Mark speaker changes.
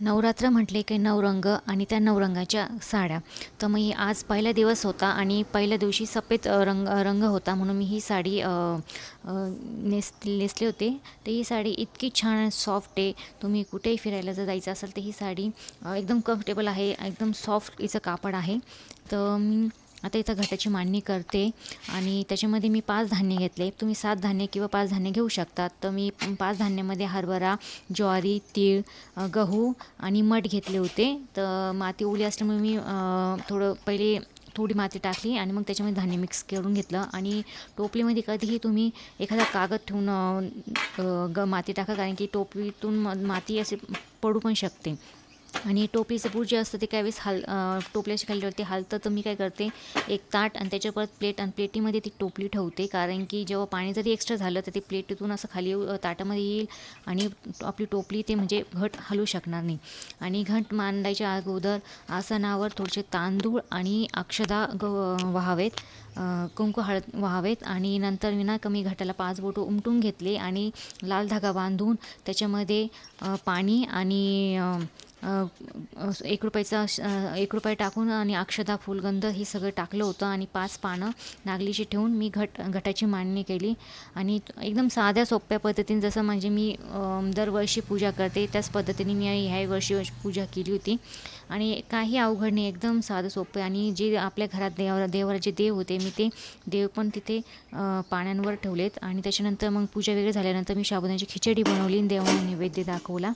Speaker 1: नवरात्र म्हटले की नवरंग आणि त्या नवरंगाच्या साड्या. तर मग ही आज पहिला दिवस होता आणि पहिल्या दिवशी सफेद रंग रंग होता म्हणून मी ही साडी नेस नेसली होते. तर ही साडी इतकी छान सॉफ्ट आहे. तुम्ही कुठेही फिरायला जर जायचं असेल तर ही साडी एकदम कम्फर्टेबल आहे. एकदम सॉफ्ट हिचं कापड आहे. तर मी आता इथं घटाची मांडणी करते आणि त्याच्यामध्ये मी पाच धान्य घेतले. तुम्ही सात धान्य किंवा पाच धान्य घेऊ शकतात तर मी पाच धान्यामध्ये हरभरा ज्वारी तीळ गहू आणि मठ घेतले होते. तर माती ओली असल्यामुळे मी थोडं पहिले थोडी माती टाकली आणि मग त्याच्यामध्ये धान्य मिक्स करून घेतलं. आणि टोपलीमध्ये कधीही तुम्ही एखादा कागद ठेवून ग माती टाका. कारण की टोपलीतून माती असे पडू पण शकते. आणि टोपलीचं बूट जे असतं ते काय वेळेस हाल टोपल्याच्या खालीवरती हालतं तर मी काय करते एक ताट आणि त्याच्या परत प्लेट आणि प्लेटीमध्ये ती टोपली ठेवते. कारण की जेव्हा पाणी जरी एक्स्ट्रा झालं तर ते प्लेटीतून असं खाली ताटामध्ये येईल आणि आपली टोपली ते म्हणजे घट हलू शकणार नाही. आणि घट मांडायच्या अगोदर आसनावर थोडेसे तांदूळ आणि अक्षदा ग व्हावेत कुंकू हळद व्हावेत आणि नंतर विना कमी घटाला पाच बोटं उमटून घेतले आणि लाल धागा बांधून त्याच्यामध्ये पाणी आणि एक रुपयाचा श- एक रुपये टाकून आणि अक्षदा फुलगंध हे सगळं टाकलं होतं आणि पाच पानं नागलीची ठेवून मी घट घटाची मांडणी केली. आणि एकदम साध्या सोप्या पद्धतीने जसं म्हणजे मी दरवर्षी पूजा करते त्याच पद्धतीने मी ह्या वर्षी पूजा केली होती. आणि काही अवघड नाही एकदम साधं सोपं आणि जे आपल्या घरात देवा देवाला जे देव होते मी ते देव पण तिथे पाण्यांवर ठेवलेत. आणि त्याच्यानंतर मग पूजा वगैरे झाल्यानंतर मी साबुदाण्याची खिचडी बनवली आणि देवाला नैवेद्य दाखवला.